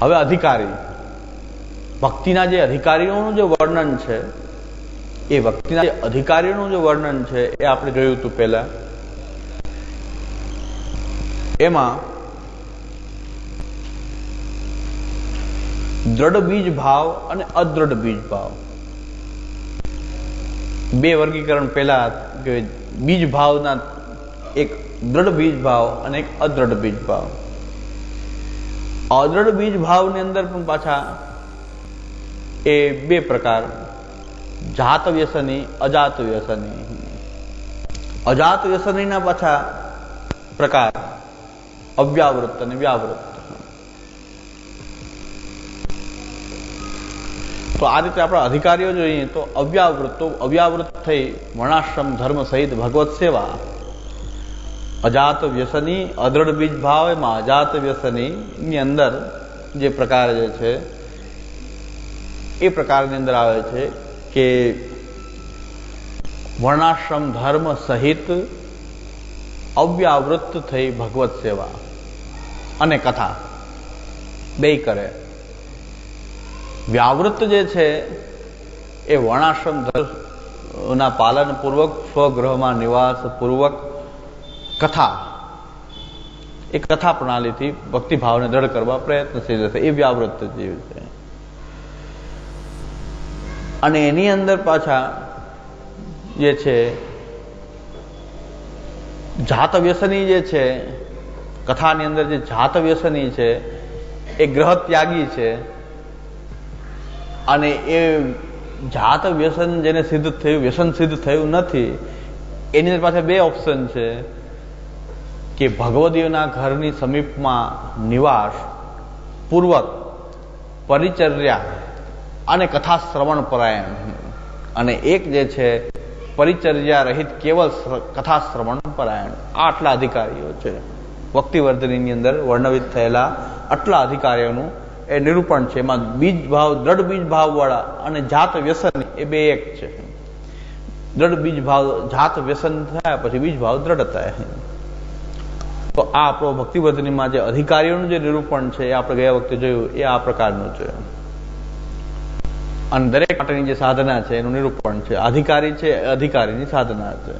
હવે અધિકારી. ભક્તિના જે અધિકારીઓનું જે વર્ણન છે, એ ભક્તિના જે અધિકારીઓનું જે વર્ણન છે, એ આપણે જોયું હતું પહેલા. એમાં દ્રઢ બીજ ભાવ અને અદ્રઢ બીજ ભાવ. બે વર્ગીકરણ પહેલા કે બીજ ભાવના એક દ્રઢ બીજ ભાવ અને એક અદ્રઢ બીજ ભાવ. અદ્રઢ બીજ ભાવની અંદર પણ પાછા એ બે પ્રકાર. જાત વ્યસની, અજાત વ્યસની. અજાત વ્યસનીના પાછા પ્રકાર. અવ્યાવૃત્ત અને વ્યાવૃત્ત. તો આ રીતે આપણા અધિકારીઓ જોઈએ તો અવ્યાવૃત્તો અવ્યાવૃત થઈ વર્ણાશ્રમ ધર્મ સહિત ભગવત સેવા અજાત વ્યસની અદ્રઢ બીજ ભાવ એમાં અજાત વ્યસની ની અંદર જે પ્રકાર જે છે, એ પ્રકારની અંદર આવે છે કે વર્ણાશ્રમ ધર્મ સહિત અવ્યાવૃત્ત થઈ ભગવત સેવા અને કથા બે કરે. વ્યાવૃત્ત જે છે, એ વર્ણાશ્રમ ધર્મના પાલનપૂર્વક સ્વગ્રહમાં સ્વગૃહમાં નિવાસ પૂર્વક કથા. એ કથા પ્રણાલીથી ભક્તિભાવને દ્રઢ કરવા પ્રયત્નશીલ છે એ વ્યાવૃત્ત જીવ છે. અને એની અંદર પાછા જે છે જાત વ્યસની જે છે, કથાની અંદર જે જાત વ્યસની છે, એ ગ્રહ ત્યાગી છે, અને એ જાત વ્યસન જેને સિદ્ધ થયું, વ્યસન સિદ્ધ થયું નથી, એની અંદર પાછા બે ઓપ્શન છે. કે ભગવદીઓના ઘરની સમીપમાં નિવાસ પૂર્વક પરિચર્યા અને કથા શ્રવણ પરાયણ અને એક જે છે, પરિચર્યા રહિત કેવલ કથા શ્રવણ પરાયણ. આટલા અધિકારીઓ છે. ભક્તિવર્ધનીની અંદર વર્ણવિત થયેલા આટલા અધિકારીઓનું એ નિરૂપણ છે. એમાં બીજ ભાવ દ્રઢ બીજ ભાવવાળા અને જાત વ્યસન એ બે એક છે. દ્રઢ બીજ ભાવ જાત વ્યસન થયા પછી બીજ ભાવ દ્રઢ થાય. તો આ આપણો ભક્તિવર્ધનીમાં જે અધિકારીઓનું જે નિરૂપણ છે, એ આપણે ગયા વખતે જોયું, એ આ પ્રકારનું છે. અને દરેક માટેની જે સાધના છે, એનું નિરૂપણ છે. અધિકારી છે, અધિકારીની સાધના છે.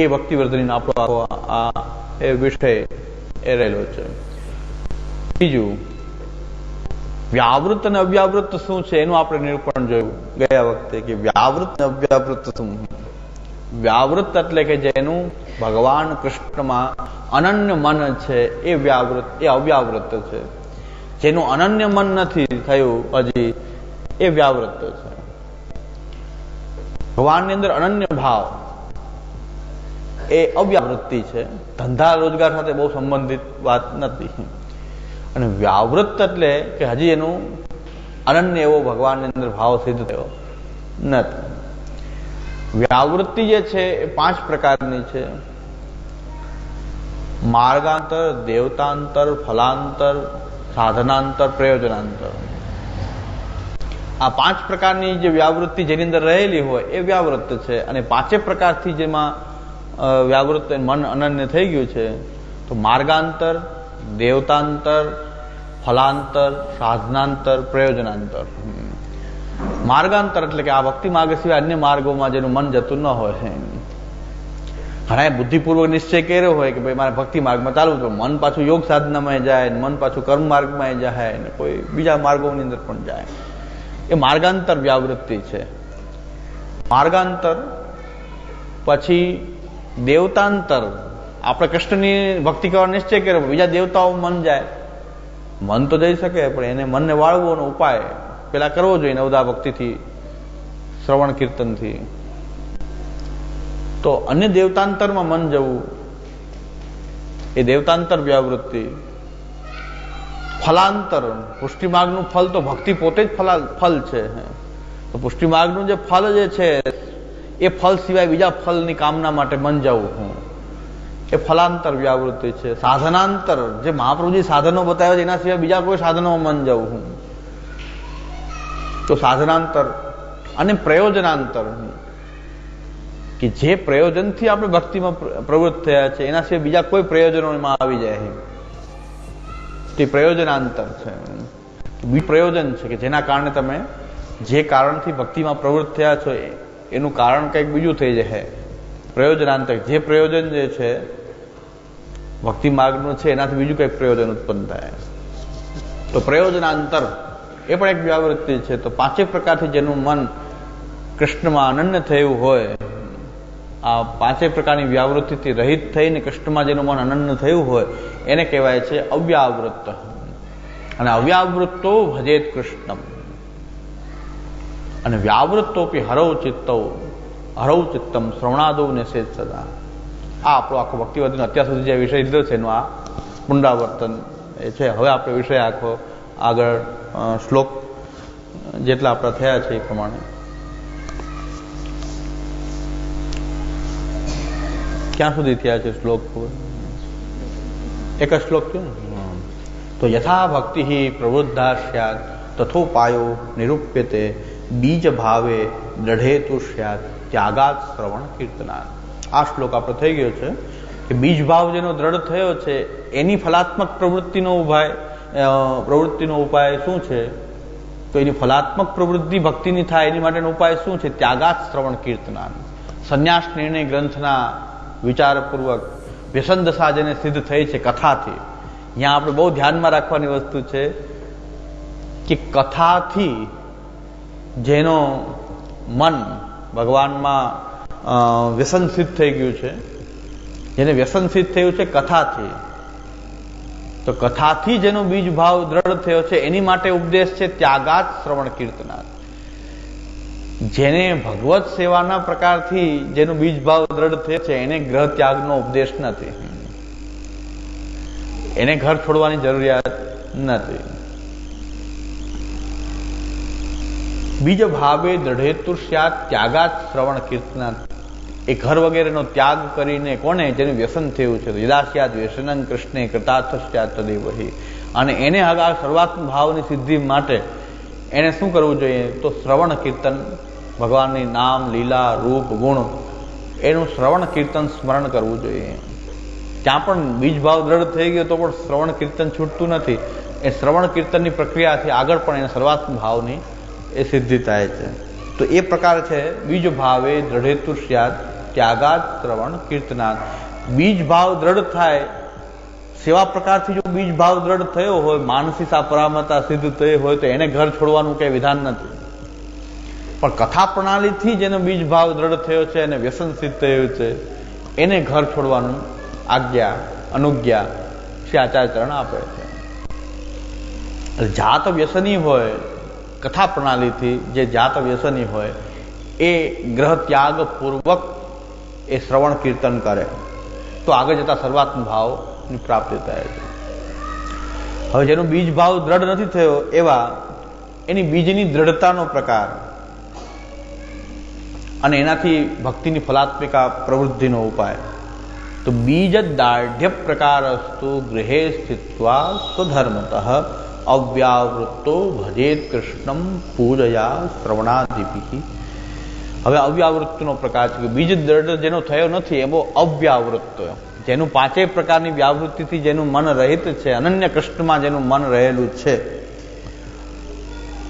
એ ભક્તિવર્ધની આપણો આ એ વિષય એ રહેલો છે. બીજું વ્યાવૃત અને અવ્યાવૃત શું છે, એનું આપણે નિરૂપણ જોયું ગયા વખતે કે વ્યાવૃત અને અવ્યાવૃત શું વ્યાવૃત એટલે કે જેનું ભગવાન કૃષ્ણમાં અનન્ય મન છે, એ વ્યાવૃત એ અવ્યાવૃત છે. જેનું અનન્ય મન નથી થયું હજી, એ વ્યાવૃત છે. ભગવાનની અંદર અનન્ય ભાવ, એ અવ્યાવૃત્તિ છે. ધંધા રોજગાર સાથે બહુ સંબંધિત વાત નથી. અને વ્યાવૃત્ત એટલે કે હજી એનું અનન્ય એવો ભગવાનની અંદર ભાવ સિદ્ધ થયો નથી. વ્યાવૃત્તિ જે છે એ પાંચ પ્રકારની છે. માર્ગાંતર, દેવતાંતર, ફલાંતર, સાધનાંતર, પ્રયોજનાંતર. આ પાંચ પ્રકારની જે વ્યાવૃત્તિ જેની અંદર રહેલી હોય એ વ્યાવૃત્ત છે અને પાંચે પ્રકારથી જેમાં વ્યાવૃત્ત મન અનન્ય થઈ ગયું છે, તો માર્ગાંતર, દેવતાંતર, ફલાંતર, સાધનાંતર, પ્રયોજનાંતર. માર્ગાંતર એટલે કે આ ભક્તિ માર્ગ સિવાય અન્ય માર્ગોમાં જેનું મન જતું ન હોય. ઘણા બુદ્ધિપૂર્વક નિશ્ચય કર્યો હોય કે ભાઈ મારે ભક્તિ માર્ગમાં ચાલવું તો મન પાછું યોગ સાધનામાં જાય મન પાછું કર્મ માર્ગમાં જાય ને કોઈ બીજા માર્ગોની અંદર પણ જાય. એ માર્ગાંતર વ્યાવૃત્તિ છે. માર્ગાંતર પછી દેવતાંતર. આપણે કૃષ્ણની ભક્તિ કરવા નિશ્ચય કર્યો બીજા દેવતાઓ મન જાય. મન તો જઈ શકે, પણ એને મનને વાળવાનો ઉપાય. પેલા કરવો જોઈએ નવદા ભક્તિથી, શ્રવણ કીર્તનથી. તો અન્ય દેવતાંતરમાં મન જવું, એ દેવતાંતર વ્યાવૃત્તિ. ફલાંતર, પુષ્ટિમાર્ગનું ફલ તો ભક્તિ પોતે જ ફલા, ફલ છે. તો પુષ્ટિમાર્ગનું જે ફલ જે છે, એ ફલ સિવાય બીજા ફલની કામના માટે મન જવું હું. એ ફલાંતર વ્યાવૃત્તિ છે. સાધનાંતર, જે મહાપ્રભુજી સાધનો બતાવ્યા છે, એના સિવાય બીજા કોઈ સાધનોમાં મન જવું હું. તો સાધનાંતર અને પ્રયોજનાંતર કે જે પ્રયોજનથી આપણે ભક્તિમાં પ્રવૃત્ત થયા છે, એના સિવાય બીજા કોઈ પ્રયોજનો એમાં આવી જાય છે તે પ્રયોજનાંતર છે. બીજું પ્રયોજન છે કે જેના કારણે તમે જે કારણથી ભક્તિમાં પ્રવૃત્ત થયા છો એનું કારણ કંઈક બીજું થઈ જાય પ્રયોજનાંતર. જે પ્રયોજન જે છે, ભક્તિ માર્ગનું છે, એનાથી બીજું કંઈક પ્રયોજન ઉત્પન્ન થાય. તો પ્રયોજનાંતર એ પણ એક વ્યાવૃત્તિ છે. તો પાંચેય પ્રકારથી જેનું મન કૃષ્ણમાં અનન્ય થયું હોય, આ પાંચેય પ્રકારની વ્યાવૃત્તિથી રહિત થઈને કૃષ્ણમાં જેનું મન અનન્ય થયું હોય, એને કહેવાય છે અવ્યાવૃત્ત. અને અવ્યાવૃત્તો ભજેત કૃષ્ણમ. અને વ્યાવૃત્તોપી હરવ ચિત્તૌ હરવ ચિત્તમ, શ્રવણાદો નિષેધ સદા. આ આપણો આખો ભક્તિવાદીનો અત્યાર સુધી જે વિષય લીધો છે એનું આ પુનરાવર્તન એ છે. હવે આપણે વિષય આખો આગળ શ્લોક જેટલા આપણા થયા છે એ પ્રમાણે. ક્યાં સુધી થયા છે શ્લોક એક જ શ્લોક થયો તો યથા ભક્તિ પ્રવૃદ્ધા સ્યાત તથોપાયો નિરૂપ્યતે બીજ ભાવે દ્રઢેતુ સ્યાત ત્યાગાત શ્રવણ કીર્તનાર આ શ્લોક આપણો થઈ ગયો છે કે બીજ ભાવ જેનો દ્રઢ થયો છે એની ફલાત્મક પ્રવૃત્તિનો ઉભાય પ્રવૃત્તિનો ઉપાય શું છે? તો એની ફલાત્મક પ્રવૃત્તિ ભક્તિની થાય, એની માટેનો ઉપાય શું છે? ત્યાગાત શ્રવણ કીર્તના સંન્યાસ નિર્ણય ગ્રંથના વિચારપૂર્વક વ્યસન દશા જેને સિદ્ધ થઈ છે કથાથી. અહીંયા આપણે બહુ ધ્યાનમાં રાખવાની વસ્તુ છે કે કથાથી જેનો મન ભગવાનમાં વ્યસન સિદ્ધ થઈ ગયું છે. જેને વ્યસન સિદ્ધ થયું છે કથાથી. તો કથાથી જેનો બીજ ભાવ દ્રઢ થયો છે, એની માટે ઉપદેશ છે ત્યાગાત શ્રવણ કીર્તનાથ જેને ભગવત સેવાના પ્રકારથી જેનો બીજ ભાવ દ્રઢ થયો છે, એને ગ્રહ ત્યાગનો ઉપદેશ નથી. એને ઘર છોડવાની જરૂરિયાત નથી. બીજ ભાવે દ્રઢેતુ સ્યાત ત્યાગાત શ્રવણ કીર્તનાથ એ ઘર વગેરેનો ત્યાગ કરીને કોને જેનું વ્યસન થયું છે. યદાસ્યાદ વ્યસનં કૃષ્ણે કૃતાર્થસ્યાત તદેવહી અને એને આગળ સર્વાત્મ ભાવની સિદ્ધિ માટે એને શું કરવું જોઈએ? તો શ્રવણ કીર્તન, ભગવાનની નામ, લીલા, રૂપ, ગુણ, એનું શ્રવણ કીર્તન સ્મરણ કરવું જોઈએ. ત્યાં પણ બીજ ભાવ દ્રઢ થઈ ગયો તો પણ શ્રવણ કીર્તન છૂટતું નથી. એ શ્રવણ કીર્તનની પ્રક્રિયાથી આગળ પણ એને સર્વાત્મ ભાવની એ સિદ્ધિ થાય છે. તો એ પ્રકાર છે બીજ ભાવે દ્રઢેતુ ત્યાગાત શ્રવણ, કીર્તનાદ. બીજ ભાવ દ્રઢ થાય. સેવા પ્રકારથી જો બીજ ભાવ દ્રઢ થયો હોય, માનસિક અપરામતા સિદ્ધ થઈ હોય, તો એને ઘર છોડવાનું કઈ વિધાન નથી. પણ કથા પ્રણાલીથી જેનો બીજ ભાવ દ્રઢ થયો છે અને વ્યસન સિદ્ધ થયું છે, એને ઘર છોડવાનું આજ્ઞા, અનુજ્ઞા શ્રી આચાર્યચરણ આપે છે. જાત વ્યસની હોય, કથા પ્રણાલીથી જે જાત વ્યસની હોય, એ ગ્રહ ત્યાગ પૂર્વક એ શ્રવણ કીર્તન કરે. તો આગળ જતા સર્વાત્મ ભાવની પ્રાપ્તિ થાય છે. હવે જેનો બીજ ભાવ દ્રઢ નથી થયો એવા, એની બીજની દ્રઢતાનો પ્રકાર અને એનાથી ભક્તિની ફલાત્મિકા પ્રવૃત્તિનો ઉપાય. તો બીજ દાઢ્ય પ્રકારસ્તુ ગૃહે સ્થિત્વા સ્વધર્મત અવ્યાવૃત્તો ભજેત કૃષ્ણમ પૂજયા શ્રવણાદિપી હવે અવ્યાવૃત્તનો પ્રકાર છે બીજ દ્રઢ જેનો થયો નથી એવો અવ્યાવૃત્ત જેનું પાંચેય પ્રકારની વ્યાવૃત્તિથી જેનું મન રહિત છે, અનન્ય કૃષ્ણમાં જેનું મન રહેલું છે.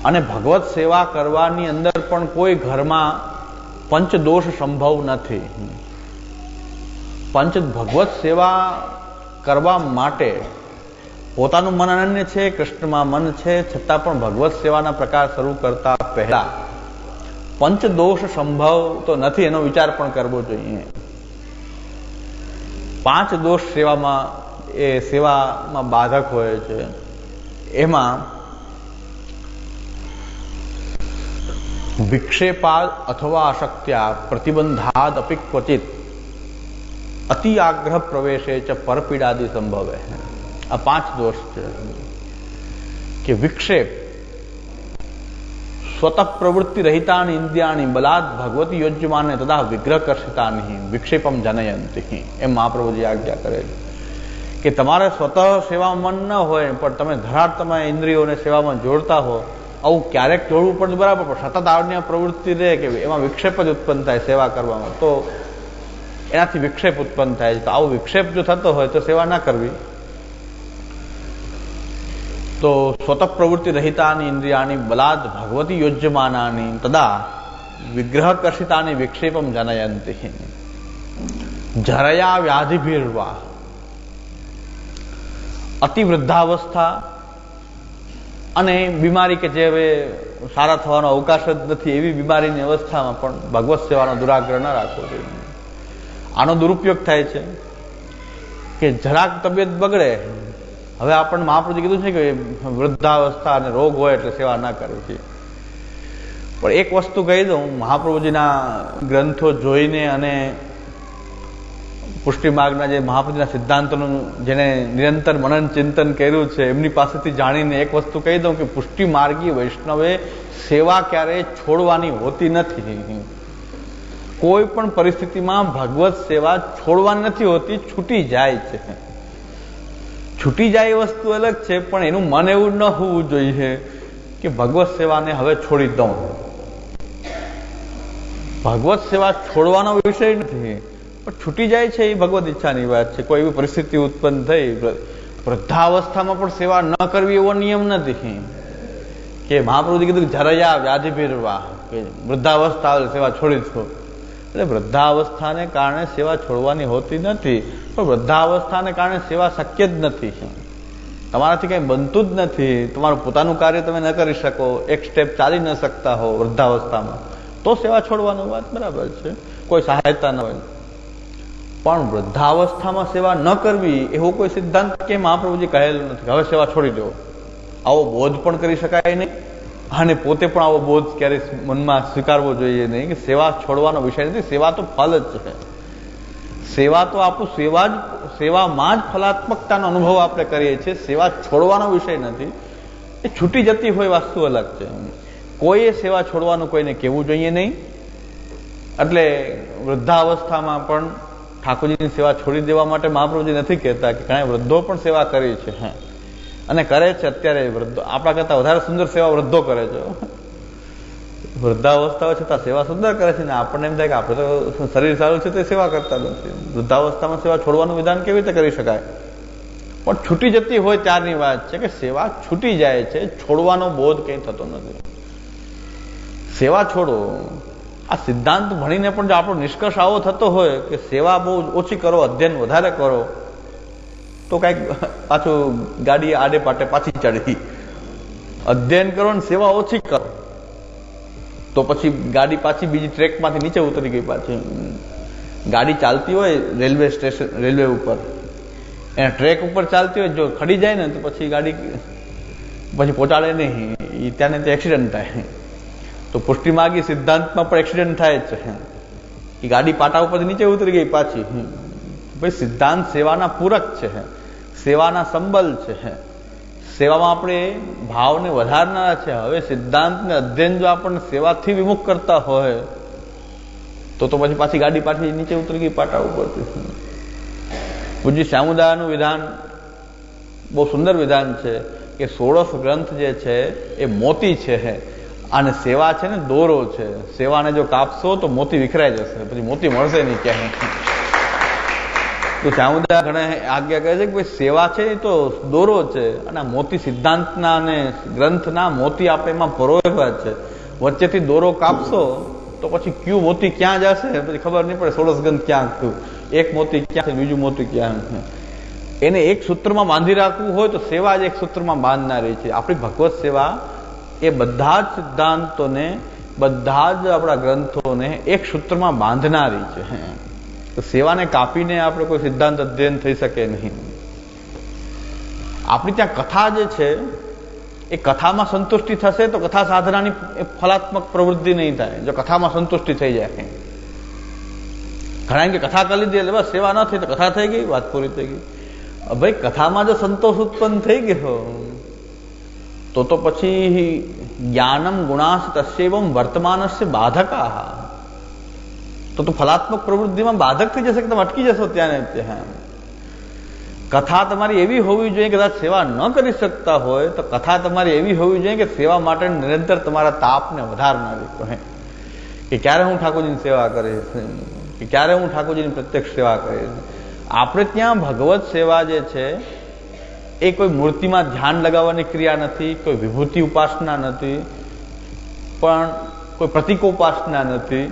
અને ભગવત સેવા કરવાની અંદર પણ કોઈ ઘરમાં પંચદોષ સંભવ નથી. પંચ ભગવત સેવા કરવા માટે પોતાનું મન અનન્ય છે કૃષ્ણમાં મન છે, છતાં પણ ભગવત સેવાના પ્રકાર શરૂ કરતા પહેલા પંચદોષ સંભવ તો નથી, એનો વિચાર પણ કરવો જોઈએ. પાંચ દોષ સેવામાં, એ સેવામાં બાધક હોય છે. એમાં વિક્ષેપાદ અથવા અશક્ત્યા પ્રતિબંધાદ અપી ક્વચિત અતિ આગ્રહ પ્રવેશે ચ પરપીડાદિ સંભવે. આ પાંચ દોષ છે. કે વિક્ષેપ સ્વતઃ પ્રવૃત્તિ રહિતાની ઇન્દ્રિયાની બલાદ ભગવતી યોજ્યમાને તથા વિગ્રહ કર્ષિતાની વિક્ષેપમ જનયંતિ. એમ મહાપ્રભુજી આજ્ઞા કરે છે કે તમારે સ્વતઃ સેવામાં ન હોય, પણ તમે ધરાડ તમે ઇન્દ્રિયોને સેવામાં જોડતા હો, આવું ક્યારેક જોડવું પણ બરાબર, પણ સતત આવડની પ્રવૃત્તિ રહે કે એમાં વિક્ષેપ જ ઉત્પન્ન થાય સેવા કરવામાં. તો એનાથી વિક્ષેપ ઉત્પન્ન થાય છે. તો આવો વિક્ષેપ જો થતો હોય, તો સેવા ના કરવી. તો સ્વતઃ પ્રવૃત્તિ રહિતાની ઇન્દ્રિયાની બલાદ ભગવતી યોજ્યમાનાની તદા વિગ્રહ કર્ષિતાની વિક્ષેપમ જનયંતી. જરયા વ્યાધિભીર્વા. અતિ વૃદ્ધાવસ્થા અને બીમારી કે જે હવે સારા થવાનો અવકાશ જ નથી, એવી બીમારીની અવસ્થામાં પણ ભગવત સેવાનો દુરાગ્રહ ન રાખવો જોઈએ. આનો દુરુપયોગ થાય છે કે જરાક તબિયત બગડે હવે આપણને મહાપ્રભુજી કીધું છે કે વૃદ્ધાવસ્થા અને રોગ હોય એટલે સેવા ના કરવી પણ એક વસ્તુ કહી દઉં, મહાપ્રભુજીના ગ્રંથો જોઈને અને પુષ્ટિ માર્ગના જે મહાપ્રભુજીના સિદ્ધાંતોનું જેને નિરંતર મનન ચિંતન કર્યું છે, એમની પાસેથી જાણીને એક વસ્તુ કહી દઉં કે પુષ્ટિ માર્ગી વૈષ્ણવે સેવા ક્યારેય છોડવાની હોતી નથી. કોઈ પણ પરિસ્થિતિમાં ભગવત સેવા છોડવાની નથી હોતી, છૂટી જાય છે. છૂટી જાય એ વસ્તુ અલગ છે, પણ એનું મન એવું ન હોવું જોઈએ કે ભગવત સેવાને હવે છોડી દઉં. ભગવત સેવા છોડવાનો વિષય નથી, પણ છૂટી જાય છે એ ભગવત ઈચ્છાની વાત છે. કોઈ એવી પરિસ્થિતિ ઉત્પન્ન થઈ વૃદ્ધાવસ્થામાં પણ સેવા ન કરવી એવો નિયમ નથી. કે મહાપ્રભુજી કીધું જરયા વ્યાધિભીરવા કે વૃદ્ધાવસ્થા સેવા છોડી દો. એટલે વૃદ્ધાવસ્થાને કારણે સેવા છોડવાની હોતી નથી, પણ વૃદ્ધાવસ્થાને કારણે સેવા શક્ય જ નથી. તમારાથી કંઈ બનતું જ નથી. તમારું પોતાનું કાર્ય તમે ન કરી શકો, એક સ્ટેપ ચાલી ન શકતા હો વૃદ્ધાવસ્થામાં. તો સેવા છોડવાનું વાત બરાબર છે. કોઈ સહાયતા ન હોય. પણ વૃદ્ધાવસ્થામાં સેવા ન કરવી, એવો કોઈ સિદ્ધાંત કે મહાપ્રભુજી કહેલું નથી હવે સેવા છોડી દેવો આવો બોધ પણ કરી શકાય નહીં. અને પોતે પણ આવો બોધ ક્યારેય મનમાં સ્વીકારવો જોઈએ નહીં કે સેવા છોડવાનો વિષય નથી. સેવા તો ફલ જ છે. સેવા તો આપણું સેવા જ, સેવામાં જ ફલાત્મકતાનો અનુભવ આપણે કરીએ છીએ. સેવા છોડવાનો વિષય નથી. એ છૂટી જતી હોય વાસ્તુ અલગ છે. કોઈએ સેવા છોડવાનું કોઈને કહેવું જોઈએ નહીં. એટલે વૃદ્ધાવસ્થામાં પણ ઠાકોરજીની સેવા છોડી દેવા માટે મહાપ્રભુજી નથી કહેતા કે ઘણા વૃદ્ધો પણ સેવા કરી છે. હા અને કરે છે અત્યારે વૃદ્ધો. આપણા કરતા વધારે સુંદર સેવા વૃદ્ધો કરે છે. વૃદ્ધાવસ્થાઓ છતાં સેવા સુંદર કરે છે ને આપણને એમ થાય કે આપણે તો શરીર સારું છે તો સેવા કરતા નથી. વૃદ્ધાવસ્થામાં સેવા છોડવાનું વિધાન કેવી રીતે કરી શકાય? પણ છૂટી જતી હોય ત્યારની વાત છે કે સેવા છૂટી જાય છે, છોડવાનો બોધ કંઈ થતો નથી. સેવા છોડો. આ સિદ્ધાંત ભણીને પણ જો આપણો નિષ્કર્ષ આવો થતો હોય કે સેવા બહુ ઓછી કરો, અધ્યયન વધારે કરો તો કાંઈક પાછું ગાડી આડે પાટે પાછી ચડી. અધ્યયન કરો ને સેવા ઓછી કરો. તો પછી ગાડી પાછી બીજી ટ્રેકમાંથી નીચે ઉતરી ગઈ પાછી. ગાડી ચાલતી હોય રેલવે સ્ટેશન, રેલવે ઉપર. એને ટ્રેક ઉપર ચાલતી હોય, જો ખડી જાય ને, તો પછી ગાડી પછી પહોંચાડે નહીં. એ ત્યાં ત્યાં એક્સિડન્ટ થાય. તો પુષ્ટિ માગી સિદ્ધાંતમાં પણ એક્સિડન્ટ થાય જ છે. એ ગાડી પાટા ઉપર નીચે ઉતરી ગઈ પાછી. ભાઈ સિદ્ધાંત સેવાના પૂરક છે, સેવાના સંબલ છે. સેવામાં આપણે ભાવને વધારનારા છે. હવે સિદ્ધાંતને અધ્યયન જો આપણને સેવાથી વિમુખ કરતા હોય, તો તો પછી પાછી ગાડી પાછી નીચે ઉતરી ગઈ, પાટા ઉપરથી પૂજ્ય શ્યામુદાયનું વિધાન બહુ સુંદર વિધાન છે કે સોળસ ગ્રંથ જે છે એ મોતી છે. અને સેવા છે ને દોરો છે. સેવાને જો કાપશો તો મોતી વિખરાઈ જશે. પછી મોતી મળશે નહીં ક્યાંય. તો શ્યામુદા ઘણા આજ્ઞા કહે છે કે ભાઈ સેવા છે એ તો દોરો છે અને મોતી સિદ્ધાંતના અને ગ્રંથના મોતી આપણે એમાં પરોવ્યા છે. વચ્ચેથી દોરો કાપશો તો પછી ક્યુ મોતી ક્યાં જશે? પછી ખબર નહીં પડે સોળસ ગ્રંથ ક્યાં ક્યુ એક મોતી ક્યાં છે, બીજું મોતી ક્યાં એને એક સૂત્રમાં બાંધી રાખવું હોય તો સેવા જ એક સૂત્રમાં બાંધનારી છે. આપણી ભગવત સેવા એ બધા જ સિદ્ધાંતોને, બધા જ આપણા ગ્રંથોને એક સૂત્રમાં બાંધનારી છે. તો સેવાને કાપીને આપણે કોઈ સિદ્ધાંત અધ્યયન થઈ શકે નહીં. આપણી ત્યાં કથા જે છે, એ કથામાં સંતુષ્ટિ થશે તો કથા સાધનાની ફલાત્મક પ્રવૃત્તિ નહીં થાય. જો કથામાં સંતુષ્ટિ થઈ જાય ઘણા કે કથા કરી લીધી એટલે બસ સેવા ન થઈ તો કથા થઈ ગઈ, વાત પૂરી થઈ ગઈ. ભાઈ, કથામાં જો સંતોષ ઉત્પન્ન થઈ ગયો, તો તો પછી જ્ઞાનમ ગુણાશ તસ્યવમ વર્તમાનસ્ય બાધકા. તો તું ફલાત્મક પ્રવૃત્તિમાં બાધક થઈ જશે કે તમે અટકી જશો ત્યાં ત્યાં કથા તમારી એવી હોવી જોઈએ કદાચ સેવા ન કરી શકતા હોય તો કથા તમારી એવી હોવી જોઈએ કે સેવા માટે નિરંતર તમારા તાપને વધારનારી કહે કે ક્યારે હું ઠાકોરજીની સેવા કરીશ કે ક્યારે હું ઠાકોરજીની પ્રત્યક્ષ સેવા કરીશ આપણે ત્યાં ભગવત સેવા જે છે એ કોઈ મૂર્તિમાં ધ્યાન લગાવવાની ક્રિયા નથી કોઈ વિભૂતિ ઉપાસના નથી પણ કોઈ પ્રતિકોપાસના નથી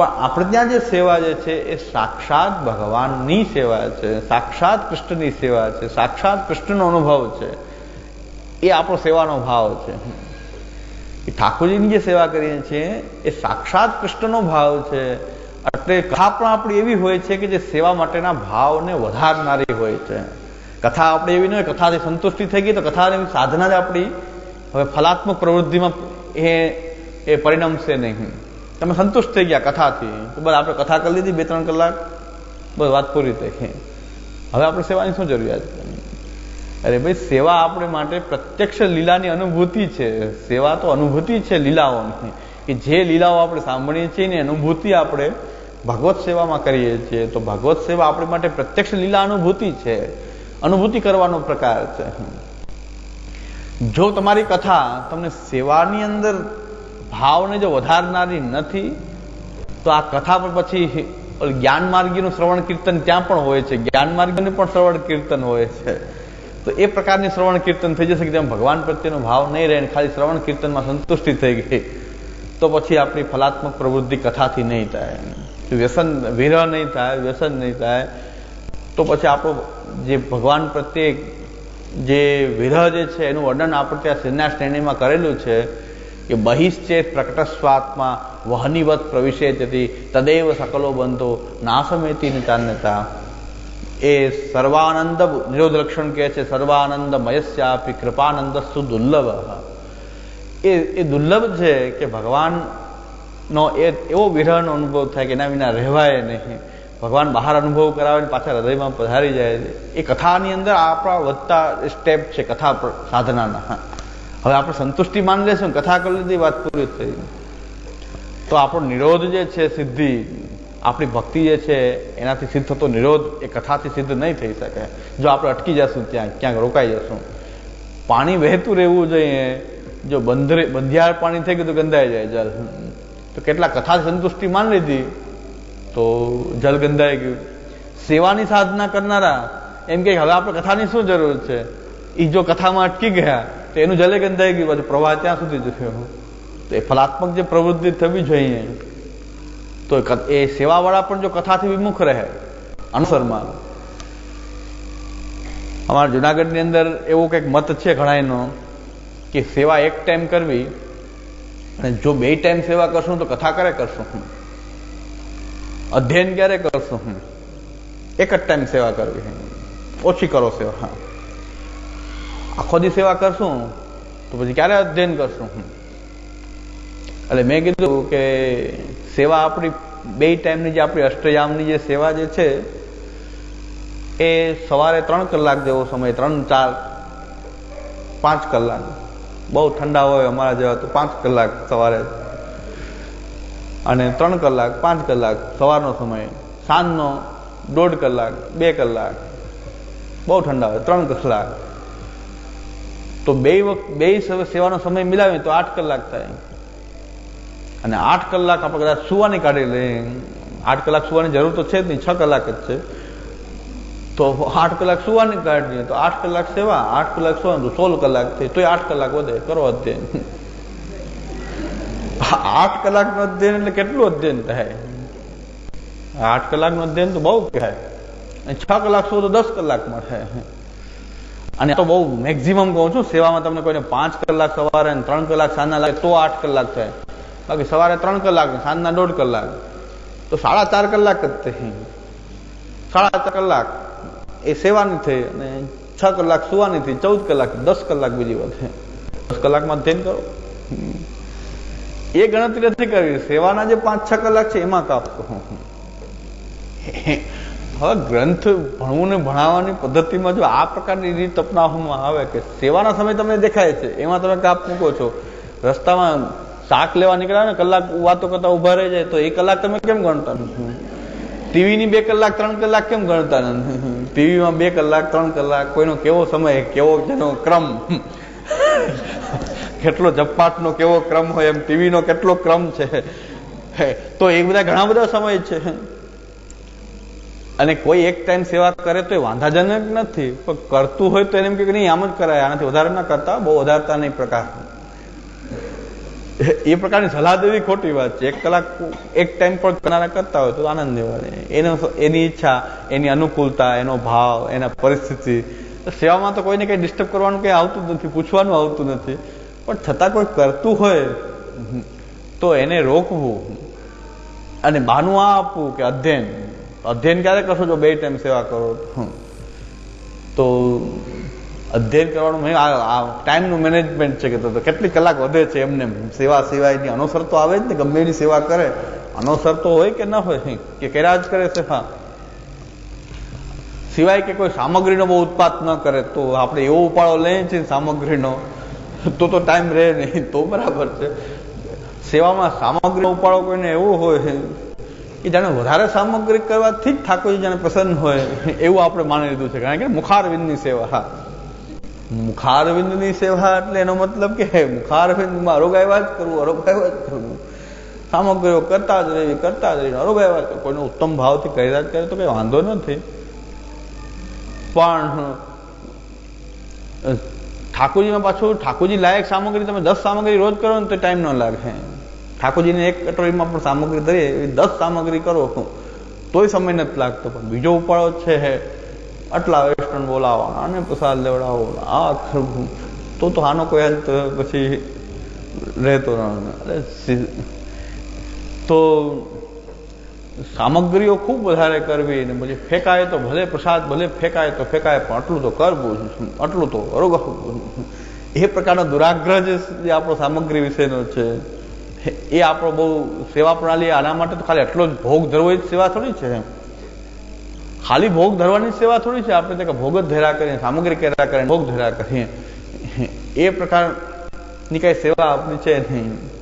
પણ આપણે ત્યાં જે સેવા જે છે, એ સાક્ષાત ભગવાનની સેવા છે, સાક્ષાત કૃષ્ણની સેવા છે, સાક્ષાત કૃષ્ણનો અનુભવ છે. એ આપણો સેવાનો ભાવ છે. એ ઠાકોરજીની જે સેવા કરીએ છીએ, એ સાક્ષાત કૃષ્ણનો ભાવ છે. એટલે કથા પણ આપણી એવી હોય છે કે જે સેવા માટેના ભાવને વધારનારી હોય છે. કથા આપણે એવી ન હોય, કથાથી સંતુષ્ટિ થઈ ગઈ તો કથાની સાધના જ આપણી હવે ફલાત્મક પ્રવૃત્તિમાં એ એ પરિણમશે નહીં. તમે સંતુષ્ટ થઈ ગયા કથાથી. બસ આપણે કથા કરી લીધી બે ત્રણ કલાક. બસ વાત પૂરી થઈ. હવે આપણે સેવાની શું જરૂરિયાત? અરે ભાઈ, સેવા આપણે માટે પ્રત્યક્ષ લીલાની અનુભૂતિ છે. સેવા તો અનુભૂતિ છે લીલાઓની. કે જે લીલાઓ આપણે સાંભળીએ છીએ ને અનુભૂતિ આપણે ભગવત સેવામાં કરીએ છીએ, તો ભગવત સેવા આપણી માટે પ્રત્યક્ષ લીલા અનુભૂતિ છે. અનુભૂતિ કરવાનો પ્રકાર છે. જો તમારી કથા તમને સેવાની અંદર ભાવને જો વધારનારી નથી, તો આ કથા પર પછી જ્ઞાન માર્ગીનું શ્રવણ કીર્તન ત્યાં પણ હોય છે. જ્ઞાન માર્ગીનું પણ શ્રવણ કીર્તન હોય છે. તો એ પ્રકારની શ્રવણ કીર્તન થઈ જશે કે જેમ ભગવાન પ્રત્યેનો ભાવ નહીં રહે ખાલી શ્રવણ કીર્તનમાં સંતુષ્ટિ થઈ ગઈ, તો પછી આપણી ફલાત્મક પ્રવૃત્તિ કથાથી નહીં થાય. વ્યસન, વિરહ નહીં થાય, વ્યસન નહીં થાય. તો પછી આપણો જે ભગવાન પ્રત્યે જે વિરહ જે છે, એનું વર્ણન આપણે ત્યાં શ્રેણીમાં કરેલું છે કે બહિશ્ચેત પ્રકટસ્વાત્મા વહનિવત પ્રવિશે જતી તદેવ સકલો બંધો નાસમેતી નિતાન્યતા. એ સર્વાનંદ નિરોધ લક્ષણ કહે છે, સર્વાનંદ મયસ્યાપી કૃપાનંદ સુદુર્લભ એ એ દુર્લભ છે કે ભગવાનનો એ એવો વિરહનો અનુભવ થાય કે એના વિના રહેવાય નહીં. ભગવાન બહાર અનુભવ કરાવે પાછા હૃદયમાં પધારી જાય છે. એ કથાની અંદર આપણા વધતા સ્ટેપ છે, કથા સાધનાના. હવે આપણે સંતુષ્ટિ માની લેશું કથા કરી લીધી વાત પૂરી થઈ. તો આપણો નિરોધ જે છે સિદ્ધિ, આપણી ભક્તિ જે છે, એનાથી સિદ્ધ થતો નિરોધ એ કથાથી સિદ્ધ નહીં થઈ શકે. જો આપણે અટકી જશું ત્યાં, ક્યાંક રોકાઈ જશું. પાણી વહેતું રહેવું જોઈએ. જો બંધરે બંધિયાર પાણી થઈ ગયું તો ગંધાઈ જાય જલ. તો કેટલા કથા સંતુષ્ટિ માની લીધી? તો જલ ગંધાઈ ગયું. સેવાની સાધના કરનારા, એમ કે હવે આપણે કથાની શું જરૂર છે? એ જો કથામાં અટકી ગયા તો એનું જલેગન થઈ ગયું. બધું પ્રવાહ ત્યાં સુધી જશે તો એ ફલાત્મક જે પ્રવૃત્તિ થવી જોઈએ, તો એ સેવાવાળા પણ જો કથાથી વિમુખ રહે, અનુસરમાં. અમારા જુનાગઢની અંદર એવો કંઈક મત છે ઘણાયનો, કે સેવા એક ટાઈમ કરવી, અને જો બે ટાઈમ સેવા કરશું તો કથા ક્યારે કરશું અધ્યયન ક્યારે કરશું એક જ ટાઈમ સેવા કરવી. ઓછી કરો સેવા. હા. આખો દી સેવા કરશું, તો પછી ક્યારે અધ્યયન કરશું? એટલે મેં કીધું કે સેવા આપણી, બે ટાઈમની જે આપણી અષ્ટયામની જે સેવા જે છે, એ સવારે ત્રણ કલાક જેવો સમય, ત્રણ, ચાર, પાંચ કલાક. બહુ ઠંડા હોય અમારા જેવા તો પાંચ કલાક સવારે. અને ત્રણ કલાક, પાંચ કલાક સવારનો સમય, સાંજનો દોઢ કલાક, બે કલાક. બહુ ઠંડા હોય, ત્રણ કલાક. તો બે વખત બે સેવાનો સમય મિલાવીએ તો આઠ કલાક થાય. અને આઠ કલાક આપણે કદાચ સુવાની કાઢી લઈએ. આઠ કલાક સુવાની જરૂર તો છે જ નહીં, છ કલાક જ છે. તો આઠ કલાક સુવાની કાઢીએ તો આઠ કલાક સેવા, આઠ કલાક સુવાનું તો સોળ કલાક થઈ તોય આઠ કલાક વધે, કરો અધ્યયન. આઠ કલાકનું અધ્યયન એટલે કેટલું અધ્યયન થાય? આઠ કલાકનું અધ્યયન તો બહુ કહેવાય. છ કલાક સુધી તો દસ કલાકમાં થાય. અને તો બહુ મેક્ઝિમમ કહું છું, સેવામાં તમને કોઈને પાંચ કલાક સવારે ત્રણ કલાક સાંજના લાગે તો આઠ કલાક થાય. બાકી સવારે ત્રણ કલાક સાંજના દોઢ કલાક. તો સાડા ચાર કલાક જ થઈ સાડા ચાર કલાક એ સેવાની થઈ અને છ કલાક સુવાની થઈ ચૌદ કલાક, દસ કલાક બીજી વધે દસ કલાકમાં ધ્યાન કરો. એ ગણતરી નથી કરવી. સેવાના જે પાંચ, છ કલાક છે એમાં કાપતો હવે ગ્રંથ ભણવું ને ભણાવવાની પદ્ધતિમાં જો આ પ્રકારની રીત અપનાવવામાં આવે કે સેવાના સમય તમને દેખાય છે, એમાં તમે કાપ મૂકો છો, રસ્તામાં શાક લેવા નીકળ્યા ને, કલાક વાતો કરતા ઊભા રહી જાય, તો એ કલાક તમે કેમ ગણતા ટીવીની બે કલાક, ત્રણ કલાક કેમ ગણતા નથી? ટીવીમાં બે કલાક, ત્રણ કલાક, કોઈનો કેવો સમય, કેવો જેનો ક્રમ? કેટલો જપ્પાટનો કેવો ક્રમ હોય એમ, ટીવીનો કેટલો ક્રમ છે? તો એ બધા ઘણા બધા સમય છે. અને કોઈ એક ટાઈમ સેવા કરે તો એ વાંધાજનક નથી, પણ કરતું હોય તો એને એમ કે નહીં, આમ જ કરાય. આનાથી વધારે ના કરતા બહુ વધારતા નહીં પ્રકાર. એ પ્રકારની સલાહ દેવી ખોટી વાત છે. એક કલાક, એક ટાઈમ પણ કરનારા કરતા હોય તો આનંદ લેવાનો એનો એની ઈચ્છા, એની અનુકૂળતા, એનો ભાવ, એના પરિસ્થિતિ. સેવામાં તો કોઈને કંઈ ડિસ્ટર્બ કરવાનું કંઈ આવતું નથી, પૂછવાનું આવતું નથી. પણ છતાં કોઈ કરતું હોય તો એને રોકવું. અને બહાનું આ આપવું કે અધ્યયન. અધ્યયન ક્યારે કરશો? જો બે ટાઈમ સેવા કરો તો? અધ્યયન કરવાનું આ આ ટાઈમનું મેનેજમેન્ટ છે કે કેટલી કલાક વધે છે એમને સેવા સિવાયની અનુસર તો આવે જ ને ગમે એની સેવા કરે. અનુસર તો હોય કે ન હોય કે કર્યા જ કરે સેવા સિવાય કે કોઈ સામગ્રીનો બહુ ઉત્પાદ ન કરે તો આપણે એવો ઉપાડો લઈએ છીએ સામગ્રીનો. તો તો ટાઈમ રહે નહીં તો બરાબર છે. સેવામાં સામગ્રીનો ઉપાડો કોઈને એવો હોય કે જાણે વધારે સામગ્રી કરવાથી જ ઠાકોરજી જાણે પ્રસન્ન હોય, એવું આપણે માની લીધું છે. કારણ કે મુખારવિંદની સેવા, હા. મુખારવિંદની સેવા એટલે એનો મતલબ કે મુખારવિંદમાં અરોગાયવા જ કરવું અરોગાયવા જ કરવું. સામગ્રીઓ કરતા જ રહેવી કરતા જ રહીને કરવું. કોઈનો ઉત્તમ ભાવથી કર્યા કરે તો કંઈ વાંધો નથી. પણ ઠાકોરજીમાં પાછું, ઠાકોરજી લાયક સામગ્રી તમે દસ સામગ્રી રોજ કરો ને તો ટાઈમ ન લાગે. ઠાકોરજીને એક કટોરીમાં પણ સામગ્રી ધરીએ, એવી દસ સામગ્રી કરો તોય સમય નથી લાગતો, પણ બીજો ઉપાડો છે આટલા વેસ્ટર્ન બોલાવવાના અને પ્રસાદ લેવડાવો આ. તો તો આનો કોઈ અંત પછી રહેતો અરે તો સામગ્રીઓ ખૂબ વધારે કરવી ને પછી ફેંકાય તો ભલે પ્રસાદ, ભલે ફેંકાય તો ફેંકાય, પણ આટલું તો કરવું આટલું તો બરોબર એ પ્રકારનો દુરાગ્રહ જે આપણો સામગ્રી વિશેનો છે એ આપણો બહુ સેવા પ્રણાલી આના માટે તો ખાલી એટલો જ ભોગ ધરવો એ જ સેવા થોડી છે ખાલી ભોગ ધરવાની સેવા થોડી છે. આપણે ત્યાં ભોગ જ ધર્યા કરીએ, સામગ્રી કર્યા કરીએ, ભોગ ધર્યા કરીએ. એ પ્રકારની કઈ સેવા આપણી છે નહીં.